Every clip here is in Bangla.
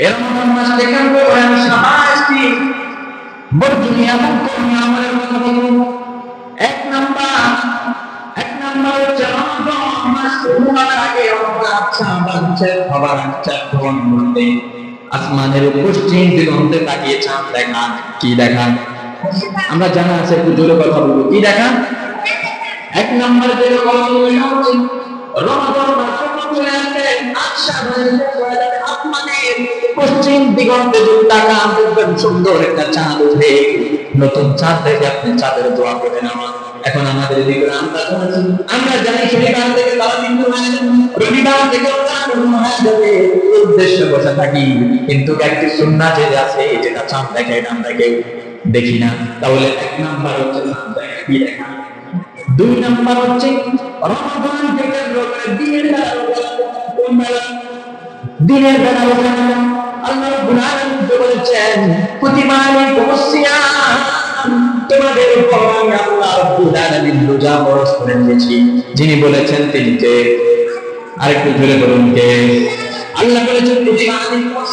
এর মাস কথা বলব এক নাম্বার রমজান আচ্ছা আচ্ছা আসমানের পশ্চিম দিগন্তে তাকিয়ে চাঁদ দেখা কি দেখা আমরা জানা আছে, একটু জোরে কথা বলব, কি দেখা এক নম্বর যে কথা বললাম হচ্ছে মাস চলে আসবে আচ্ছা আসমানের পশ্চিম দিগন্তে যদি তাকান দেখবেন, সুন্দর একটা চাঁদ উঠে। নতুন চাঁদ দেখে আপনি চাঁদের দোয়া করবেন আমার এখন আমাদের এদিকে আমরা আমরা জানি শনিবার থেকে তারা কিন্তু রবিবার থেকে উদ্দেশ্যে বসে থাকি। কিন্তু একটি সুন্না যে আছে, যেটা চাঁদ দেখে এটা আমরা কেউ দেখি না, তাহলে এক নাম্বার হচ্ছে চাঁদ দেখা দেখা? দুই নাম্বার হচ্ছে রমাদান থেকে দিনের বেলা দিনের বেলা আল্লাহ রাব্বুল আলামিন বলেছেন কুতিবা তোমাদের উপর আমি আল্লাহ রোজা করে যিনি বলেছেন তিনি কে? আরেকটু জোরে বলুন কে? আল্লাহ বলেছেন কুতিবা আলাইকুমুস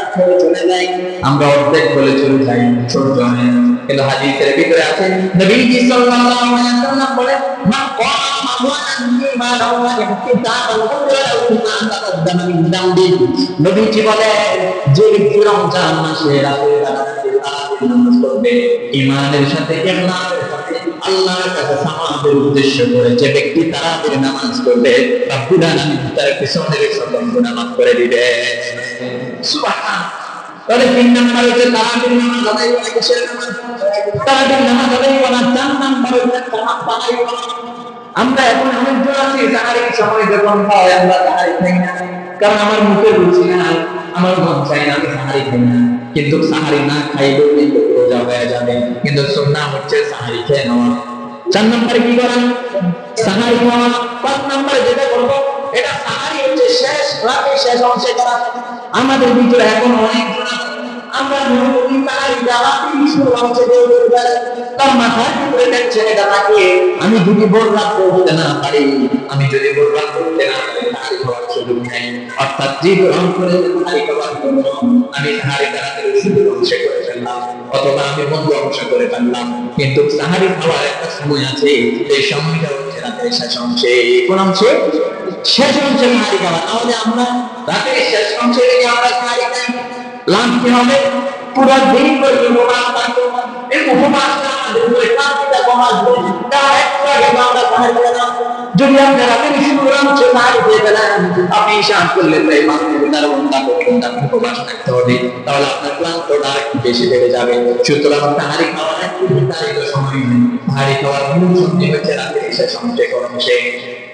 করে চলে যাই আমরা অর্ধেক বলে চলে যাই ছোট কিন্তু হাদিসের ভিতরে আছে, নবীজি সাল্লাল্লাহু আলাইহি ওয়াসাল্লাম বলে মান কামা ওয়ান ঈমানাও ওয়া ইহতিসাবান গুফিরা মা তাকদ্দামা উদ্দেশ্য করে যে ব্যক্তি তারাবির নামাজ করবে রব্বুল আলামিন তার পিছনের গুনাহ করে দিবে। তাহলে তিন নাম্বার কিন্তু সাহারি না খাইলেও কিন্তু রোজা হয়ে যাবে। কিন্তু সুন্নাহ হচ্ছে সাহারি খেয়ে নেওয়া। চার নম্বরে কি করা সাহারি খাওয়া। পাঁচ নম্বরে যেটা করব, এটা সাহারি হচ্ছে শেষ রাতে শেষ অংশে করা আমাদের ভিতরে এখন অনেক আমি যদি করে তাহারি তাহারি অথবা আমি অংশ করে কিন্তু সাহারি খাওয়ার একটা সময় আছে, এই সময়টা হচ্ছে রাতের শেষ অংশে। কোন অংশে? শেষ অংশে সাহারি খাওয়া তাহলে আমরা রাতের শেষ অংশে যদি আমরা খাই। লাভ কি হবে, পুরো দিন পর্যন্ত উপবাস থাকব। এই আমাদের উপরে তার আমরা যদি আপনি রাতের আপনি ঈশান করলে তাই পাঁচ মিনিট আর ঘণ্টা পর্যন্ত আপনি উপবাস থাকতে হবে। তাহলে আপনার ক্লান্তটা আরেকটু বেশি বেড়ে যাবে। সুতরাং তাহারি খাওয়ার একটু সময় তাহারি খাওয়ার মূল রাতের শেষ অংশে।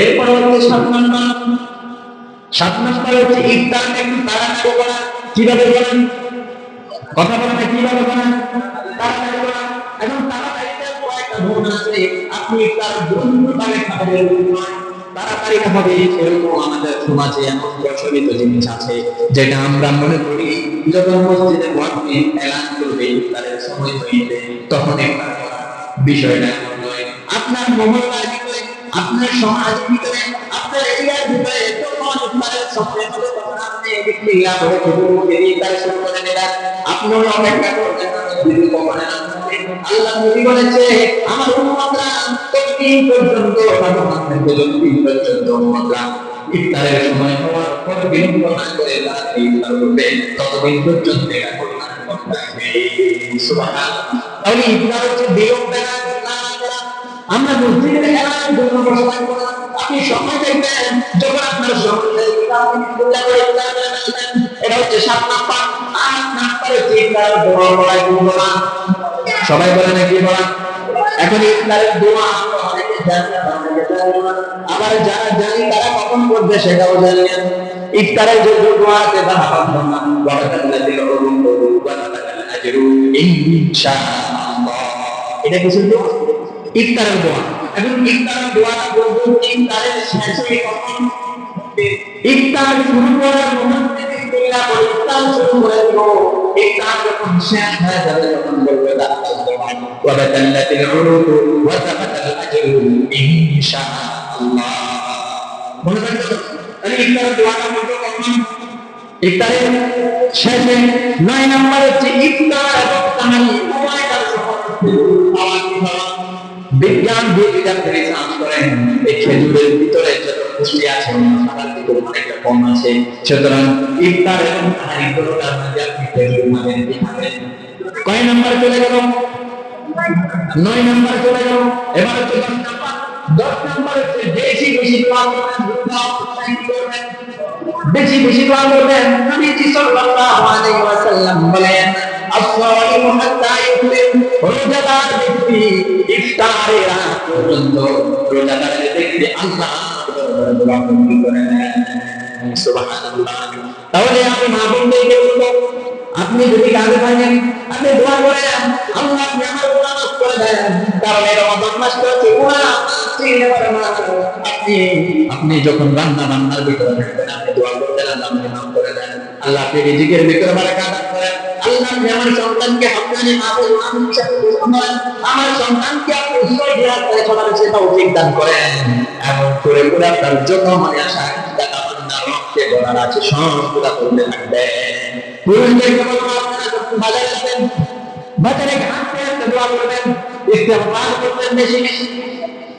এরপর হচ্ছে সাত নম্বর। সাত নম্বর হচ্ছে ইফতারটা একটু তাড়াতাড়ি করা। কীভাবে করেন? কথা বলেন কীভাবে ইফতার আছে, যেটা আমরা মনে করি, যখন মসজিদে মসজিদে এলান তখন ইফতার করা বিষয়টা আপনার মহল্লার আপনার সমাজের ভিতরে, আপনার এরিয়ার ভিতরে যখন ইফতারের সময় হবে তখন আপনি বিক্রিয়া করে খেজুরকে ইফতার শুরু করে দিলেন, আপনিও অপেক্ষা করবেন না এলান হবে। আল্লাহ নবী বলেছে, আমার উম্মতরা ততদিন পর্যন্ত ভগবানের ততদিন পর্যন্ত উম্মতরা ইফতারের সময় হওয়ার পর বিলম্ব না করে তারা ইফতার করবে। ততদিন পর্যন্ত এটা করবেন তাহলে ইফতার হচ্ছে বিয়োগ বেলা। আমরা মসজিদের এলাকায় জন্য বসবাস আপনি সময় দেখবেন যখন আপনার সময় ইফতার। এটা হচ্ছে সাত নাম্বার নাম্বার ইফতার দোয়া বলা সবাই বলে নাকি বলা এখন ইফতারের দোয়া অনেকে যারা জানি তারা কখন করবে সেটাও জানি না ইফতারের যে দোয়া আছে এটা কিছু দোয়া ইফতারের দোয়া। এখন ইফতারের দোয়া বলব, ইফতারের শেষে কখন ইফতার শুরু করার মুহূর্তে তোমরা বলে ইফতার শুরু করে দিও ইফতার যখন শেষ হয়ে যাবে, তখন বলবে ওয়াবাদাল্লাযিল উরুম ওয়াবাদাল আজরু ইনশাআল্লাহ। মনে রাখবে তাহলে ইফতারের দোয়াটা বলব কখন? ইফতারের শেষে নয় নম্বর হচ্ছে, ইফতার এবং তাহারি উভয়টার খাওয়া কি বিজ্ঞান বিজ্ঞান রিসার্চ করেন এই খেজুরের ভিতরে যত আছে অনেকটা কম আছে। সুতরাং ইফতার এবং তাহারি কোনোটার মধ্যে আপনি খেজুর খাবেন কয় নাম্বার চলে গেল? নয় নাম্বার চলে গেল। এবার হচ্ছে দশ নাম্বার। দশ নাম্বার হচ্ছে বেশি বেশি বেশি বেশি দোয়া করবেন, নবীজি সাল্লাল্লাহু আলাইহি ওয়াসাল্লাম বলেন আসসালামু হাত্তা ইফতির রোজাদার পর্যন্ত রোজাদারের ব্যক্তি আল্লাহ তাহলে আমি মা বোনদেরকে বলব? আপনি যদি কাজে থাকেন, আপনি দোয়া করেন, আল্লাহ আপনি আমার গুনাহ মাফ করে দেন। কারণ এই রমাদান মাসটা হচ্ছে গুনাহ আপনি আপনি যখন রান্না বান্নার ভিতরে আপনি দোয়া করতেন, আল্লাহ আপনি মাফ করে দেন। আল্লাহ আপনি রিজিকের ভিতরে বারাকা দান করেন আল্লাহ আমার সন্তানকে হাক্কানি মাফে আমি হিসাবে করেন আমার সন্তানকে আপনি ঈশ্বর জিয়ার করে চলার সেটা উচিত দান করেন। এমন করে করে আপনার যত মনে আসা টাকা বান্না রক্তে গড়ার আছে সব করতে থাকবেন পুরুষদেরকে বলব আপনারা যখন বাজারে যাবেন বাজারে ঘাটতে একটা দোয়া করবেন ইস্তেগফার করবেন বেশি বেশি।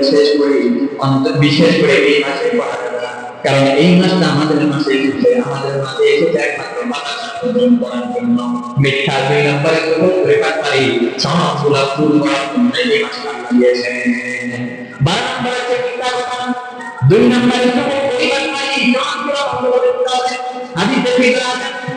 বিশেষ করে বিশেষ করে এই মাসে। কারণ এই মাসটা আমাদের মাসে এসেছে, আমাদের মাসে এসেছে একমাত্র পাপাচার বর্জন করার জন্য। মিথ্যা দুই নম্বরে গ্রহণ করে দিতে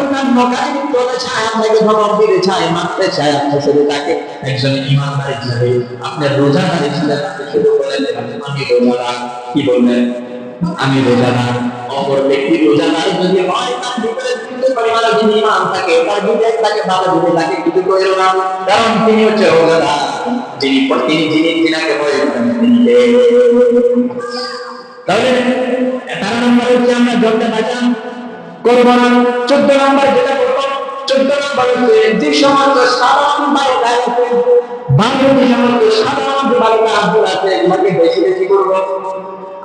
অন্যান্য কাজে করতে চায় আপনাকে ধমক দিতে চায় মারতে চায় আপনার সাথে তাকে একজন ইমানদার হিসাবে আপনার রোজাদার হিসাবে তাকে করে দেবেন আমি রোজাদার কি বলবেন আমি রোজাদার অপর ব্যক্তি রোজাদার যদি হয়, তার ভিতরে কিন্তু পরিমাণ যিনি ইমান থাকে, তার বিবেক তাকে ভালো দিবে তাকে কিছু করিল না, কারণ তিনি হচ্ছে রোজাদার। যিনি তিনি যিনি যিনাকে ভয় করেন, তিনি কে? তাহলে এগারো নম্বর হচ্ছে আমরা জবটা বাঁচান করব না চোদ্দ নম্বর যেটা করব চোদ্দ নম্বর যে সমস্ত সাধারণ বাড়িটা বাংলা যে সমস্ত সাধারণ বাড়িটা আব্দুল আছে এগুলোকে বেশি বেশি করব।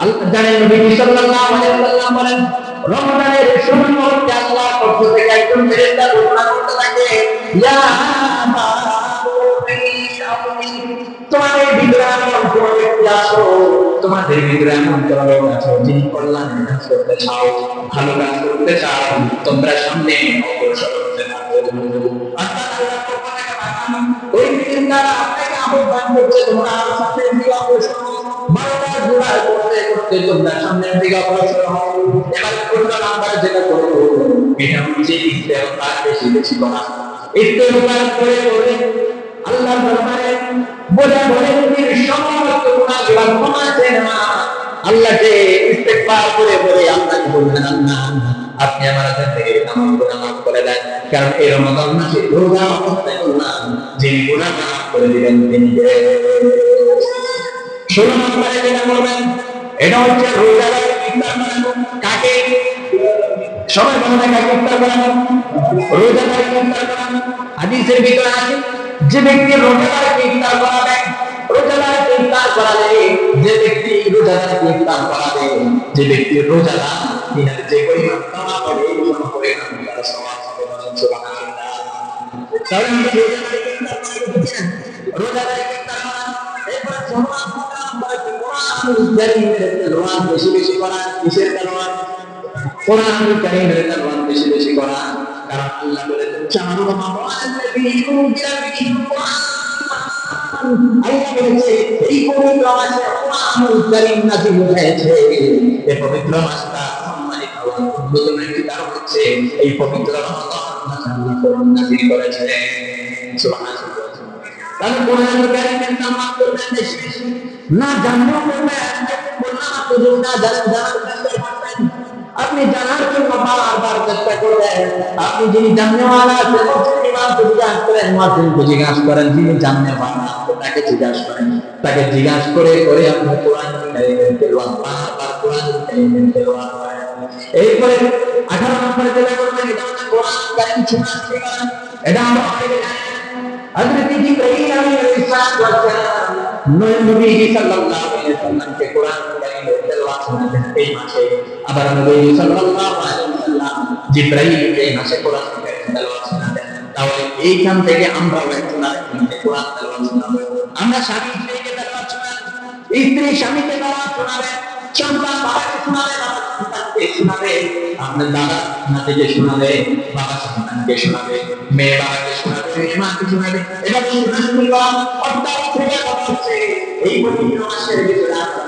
আল্লাহ জানেন নবী সাল্লাল্লাহু আলাইহি ওয়াসাল্লাম বলেন, রমজানের সময় মুহূর্তে আল্লাহর পক্ষ থেকে একজন ফেরেশতা ঘোষণা করতে থাকে, ইয়া তোমাদের ভিতরে এমন কোন ব্যক্তি আছো? তোমাদের ভিতরে এমন কোন লোক আছো যিনি কল্যাণের কাজ করতে চাও, ভালো কাজ করতে চাও? তোমরা সামনে অগ্রসর হতে ওই দিন তারা আপনাকে আহ্বান করছে, তোমরা সামনের দিকে অগ্রসর করতে করতে তোমরা দিকে অগ্রসর হও। এবার যেটা করব, এটা হচ্ছে বেশি বেশি করা। করে করে আল্লাহ দরবারে বলে বলে নবীর সমস্ত গুনাহগুলো ক্ষমা চেয়ে না। আল্লাহকে ইস্তেগফার করে করে আল্লাহকে বলবেন আল্লাহ আপনি আমার কাছ থেকে আমার গুনাহ মাফ করে দেন। কারণ এই রমাদান মাসে রোজা অবস্থায় করলাম যিনি গুনাহ মাফ করে দিবেন, তিনি কে ষোলো নম্বরে যেটা করবেন এটা হচ্ছে বানানো কাকে? সবাই বলে না কাকে ইফতার বানানো রোজাদার ইফতার বানানো হাদিসের ভিতরে আছে যে ব্যক্তি রোজাদারকে ইফতার করাবে রোজাদারকে ইফতার করালে যে ব্যক্তি রোজাদারকে ইফতার করাবে যে ব্যক্তি রোজাদার তিনার যে পরিমাণ কামা করে, এই সম পরিমাণ তার সমাজ করা বেশি বেশি করা, কিসের তেলাওয়াত? কোরআন বেশি বেশি করা। কারণ আল্লাহ এই পবিত্র মাসে কোরআনুল কারীম এই পবিত্র মাসটা সম্মানিত হওয়ার অন্যতম একটি কারণ হচ্ছে, এই পবিত্র আল্লাহ কোরআন না জানলেও যদি না করবেন আপনি জানার জন্য বারবার চেষ্টা করবেন আপনি যিনি জাননেওয়ালা আছেন ইমামকে জিজ্ঞাসা করেন, মুয়াজ্জিনকে জিজ্ঞাসা করেন, যিনি জাননেওয়ালা তাকে জিজ্ঞাসা করেন। তাকে জিজ্ঞাসা করে করে আপনি কোরআন কারীমের তেলাওয়াত, বারবার কোরআন কারীমের তেলাওয়াত করেন। এরপরে আঠারো নম্বরে যেটা করবেন, এটা হচ্ছে কোরআন কারীম শোনা এটা আমরা অনেকে জানি হযরত জিবরাইল আলাইহিস সালাম নবী সাল্লাল্লাহু আলাইহি ওয়াসাল্লামকে কোরআন তেলাওয়াত শোনাতেন এই মাসে আবার নবী সাল্লাল্লাহু আলাইহি ওয়াসাল্লাম জিবরাইলকে মাসে কোরআন তেলাওয়াত শোনাতেন তাহলে এইখান থেকে আমরা একজন আরেকজনকে কোরআন তেলাওয়াত শোনাবো আমরা স্বামী স্ত্রীকে তেলাওয়াত শোনাবো স্ত্রী স্বামীকে তেলাওয়াত শোনাবে সন্তান বাবাকে শোনাবে বাবা সন্তানকে শোনাবে আপনার দাদা নাতিকে শোনাবে বাবা সন্তানকে শোনাবে মেয়ে বাবাকে শোনাবে মাকে শোনাবে এটা শোনাশুনি অর্থাৎ এই পবিত্র মাসের ভিতরে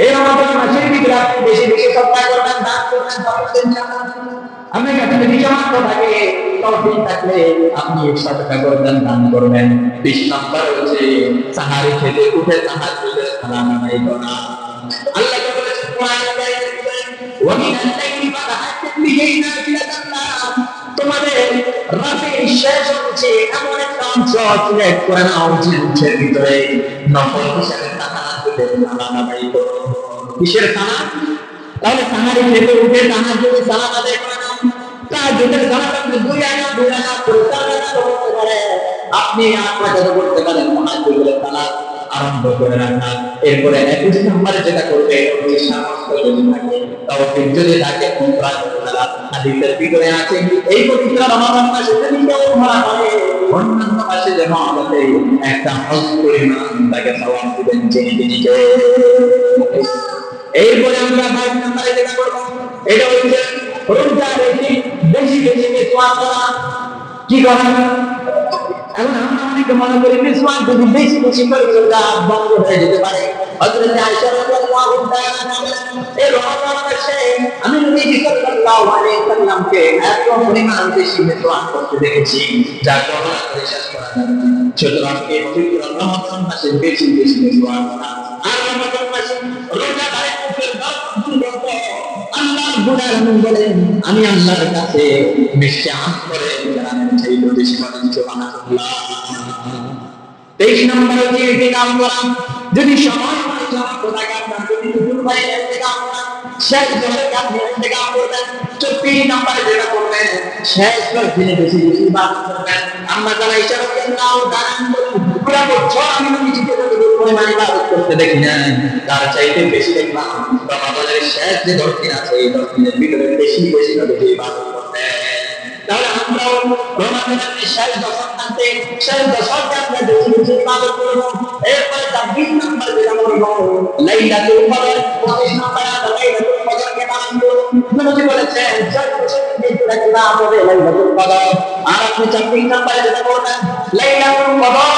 এই রমাদান মাসের ভিতরে আপনি বেশি বেশি সদকা করবেন, দান করবেন তাহলে ইনশাআল্লাহ কাছে যদি থাকে, তৌফিক থাকলে আপনি সদকা করবেন, দান করবেন। বিশ নম্বর হচ্ছে, সাহারি খেতে উঠে সাহার খেতে সালাম আদায় করা। আল্লাহ বলেছেন ওয়ামিন আল্লাহি ফাতাহাজ্জাত বিহি নাফিলাতান লাক তোমাদের শেষ হচ্ছে, এমন একটা অংশ করে ভিতরে করো। কিসের সালাম তাহলে সাহারি খেতে উঠে তাহার যদি সালাম আদায় করে সালাত আপনি দুই আনা দুই আনা আপনি আপনার করতে পারেন তাহাজ্জুদের সালাত আরম্ভ করে রাখা এরপরে একুশ নম্বরে যেটা করবে ওই যদি থাকে যদি হাদিসের ভিতরে আছে এই রমাদান মাসে যদি কেউ পড়ে অন্যান্য মাসে যেন আমাদের একটা হজ পরিমাণ তাকে দিবেন এরপরে আমরা বাইশ নম্বরে যেটা করব এটা হচ্ছে রোজা রেখে বেশি বেশি করা কি করা এখন আমরা অনেকে মনে করি মিসওয়াক যদি বেশি বেশি করে রোজা বন্ধ হয়ে যেতে পারে আমি মুখের বরকত আল্লাহ রাব্বুল আলামিন বলেন আমি আল্লাহর কাছে বিশ্বাস করে জানেন সেই সুবহানাল্লাহ 23 নম্বর হচ্ছে ইতিকাফ করা যদি সময় দশ আমরা যারা আমি যতটুকু পরিমাণ ইবাদত করতে দেখি না। তার চাইতে বেশি দেখলাম রমাদানের শেষ যে দশ দিন আছে, এই দশ দিনের ভিতরে বেশি বেশি বেশি ইবাদত করতে। তাহলে আমরাও রমাদানের শেষ দশক থাকতে শেষ দশকে আমরা বেশি বেশি ইবাদত করব। এরপরে ছাব্বিশ নাম্বার যেটা বলব লাইলাতুল কদর। পঁচিশ নাম্বার লাইলাতুল কদরকে পালন করব। নবী বলেছেন শেষ দশকে যেটা রাখলাম হবে আর আপনি ছাব্বিশ নাম্বারে যেটা বলবেন লাইলাতুল কদর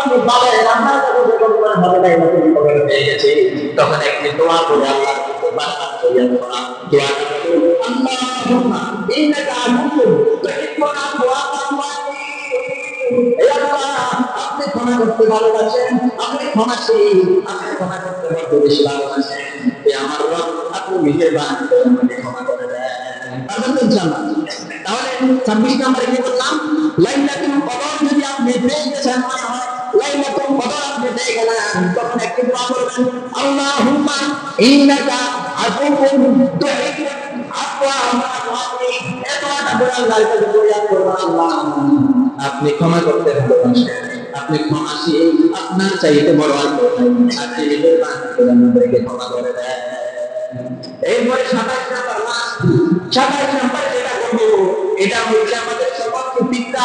আপনি পাবেন। আমরা করে হবে লাইলাতুল কদর পেয়ে গেছি তখন একটি দোয়া করে আল্লাহ বারবার করিয়া দোয়া দোয়া আল্লাহুম্মা ইন্নাকা আফুউন তুহিব্বুল আফওয়া আপনি ক্ষমা করতে ভালোবাসেন, আপনি ক্ষমাশীল, আপনি ক্ষমা করতে বড্ড বেশি ভালোবাসেন। এ আমার রব, আপনি মেহেরবান আমাকে ক্ষমা করে দেন। তাহলে ইনশাআল্লাহ, তাহলে ছাব্বিশ নম্বরে কি বললাম? লাইলাতুল কদর যদি আপনি পেয়ে গেছেন লাইলাতুল আপনি পেয়ে গেলেন। তখন একটি দোয়া করবেন, আল্লাহুম্মা ইন্নাকা আফুউন আপনি ক্ষমা করতে আপনি আপনার চাইতে বড় আপনি করে এরপরে সাতাশ নাম্বার সাতাশ নাম্বার যেটা করব, এটা হচ্ছে আমাদের পিতা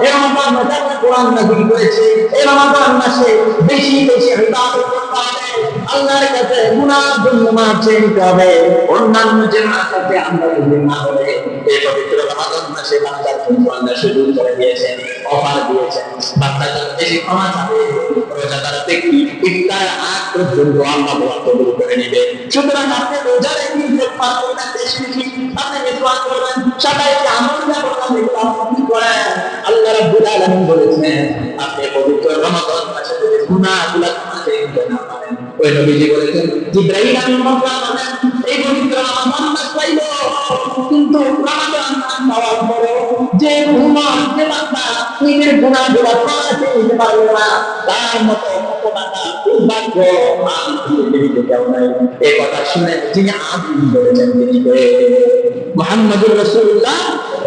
এই রমজান মাসে কোরআন নাযিল করেছে এই রমজান মাসে বেশি বেশি ইবাদত করতে হবে আল্লাহর কাছে গুনাহ জন্য মাফ চেয়ে হবে। অন্যান্য যে অফার দিয়েছেন বান্দা যত বেশি ক্ষমা চাবে রোজাদার ব্যক্তি ইফতার আগ পর্যন্ত আল্লাহ কবুল করে নেবে। সুতরাং আপনি রোজা রেখে ইফতার করবেন বেশি বেশি আপনি মিসওয়াক করবেন। আমল যা করবেন এগুলো আপনি করেন। আল্লাহ রাব্বুল আলামিন বলেছেন, আপনি পবিত্র রমাদান মাসে যদি গুনাহগুলো ক্ষমা চেয়ে নিতে না পারেন। ওই নবীজি বলেছেন, জিব্রাইল আমিন বললেন এই পবিত্র রমাদান মাস পাইল কিন্তু রমাদান পাওয়ার পরে যে গুনাহ যে বান্দা নিজের পারবে না। তার মতো কেউ নাই। এ কথা শুনে তিনি আদিম বলেছেন তিনি মোহাম্মদুর রাসূলুল্লাহ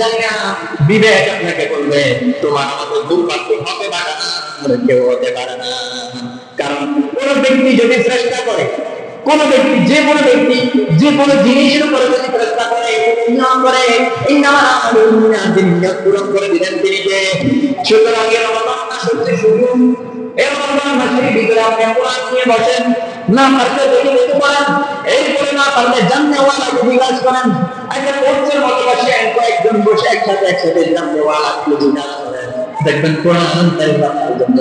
জানি না বিবেক আপনাকে বলবে, তোমার আমাদের দুর্ভাগ্য হতে পারে না কেউ হতে পারে না। কারণ কোন ব্যক্তি যদি চেষ্টা করে, কোন ব্যক্তি, যে কোনো ব্যক্তি, যে কোনো জিনিসের উপরে যদি চেষ্টা করে করে, এই নামা তিনি পূরণ করে দিলেন তিনি যে, সুতরাং এর মাস হচ্ছে শুরু। এই রমজান মাসের ভিতরে আপনি কোরআন নিয়ে বসেন, না পারলে দেখে যেতে পারেন, এরপরে না পারলে জানতে জাননেওয়ালাকে জিজ্ঞাসা করেন আচ্ছা কোর্সের মতো বসে কয়েকজন বসে একসাথে একসাথে জাননেওয়ালাকে জিজ্ঞাসা করেন দেখবেন তাই আপনার জন্য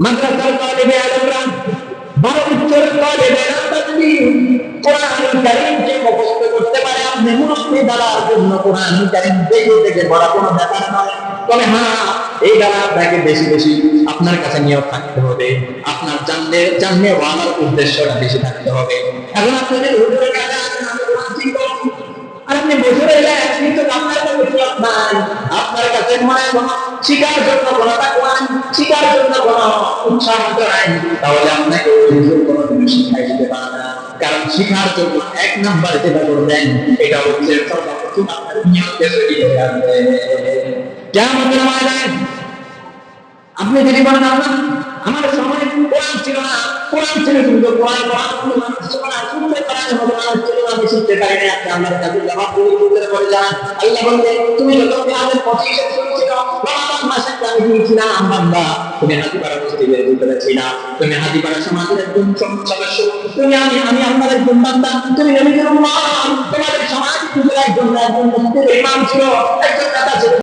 মাদ্রাসার তালিবে আলমরা তালিবে আপনি কোনো বেশি বেশি আপনার কাছে নিয়ত থাকতে হবে। আপনার জানলে জানলে ওয়ালার উদ্দেশ্যটা বেশি থাকতে হবে। এখন আপনাদের হুজুরের কাছে আপনি বসে রইলেন কিন্তু আপনার কোনো নিয়ত নাই আপনার কাছে মনে শিকার জন্য শিকার জন্য উৎসাহ নাই। তাহলে আপনাকে কোনো দিতে পারে না। কারণ শিখার জন্য এক নাম্বার যেটা করবেন, এটা হচ্ছে সর্বপ্রথম আপনার কেমন আপনি যদি বলেন, আল্লাহ, আমার সময় কোরআন ছিল না, কোরআন ছিল কিন্তু কোরআন কোরআন না শুনতে না আমি শুনতে পারি না। আপনি আল্লাহর কাছে জবাব দিয়ে উত্তরে বলে যান, আল্লাহ বললে, তুমি যত পেঁয়াজের পঁচিশে শুনছিল রমাদান মাসে আমি তুমি তুমি আমি আমি আল্লাহর একজন বান্দা, তুমি সমাজ